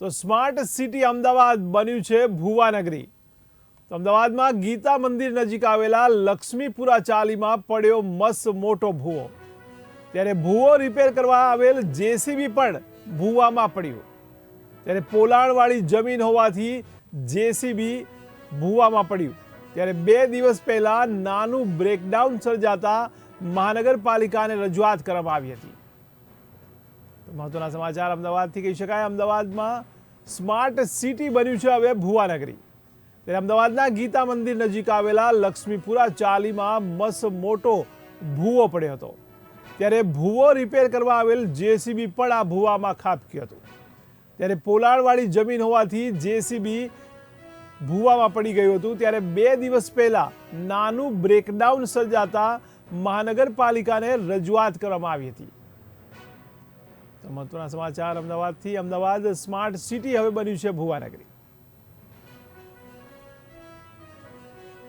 તો smart city Ahmedabad બન્યું છે ભુવાનગરી. તો અમદાવાદમાં ગીતા મંદિર નજીક આવેલા લક્ષ્મીપુરા ચાલીમાં પડ્યો મસ્ત મોટો ભૂવો. ત્યારે ભૂવો રિપેર કરવા આવેલ જેસીબી પણ ભૂવામાં પડ્યું. ત્યારે પોલાણવાળી જમીન હોવાથી જેસીબી ભૂવામાં પડ્યું. ત્યારે બે દિવસ પહેલા નાનું બ્રેકડાઉન સર્જાતા મહાનગરપાલિકાને રજૂઆત કરવામાં આવી હતી. મહત્વના સમાચાર અમદાવાદથી કહી શકાય. અમદાવાદમાં સ્માર્ટ સિટી બન્યું છે હવે ભુવાનગરી. ત્યારે અમદાવાદના ગીતા મંદિર નજીક આવેલા લક્ષ્મીપુરા ચાલીમાં મસ્ત મોટો ભૂવો પડ્યો હતો. ત્યારે ભૂવો રિપેર કરવા આવેલ જેસીબી પણ આ ભૂવામાં ખાબક્યું હતું. ત્યારે પોલાણવાળી જમીન હોવાથી જેસીબી ભૂવામાં પડી ગયું હતું. ત્યારે બે દિવસ પહેલા નાનું બ્રેકડાઉન સર્જાતા મહાનગરપાલિકાને રજૂઆત કરવામાં આવી હતી. તો મહત્વના સમાચાર અમદાવાદથી. અમદાવાદ સ્માર્ટ સિટી હવે બન્યું છે ભુવાનગરી.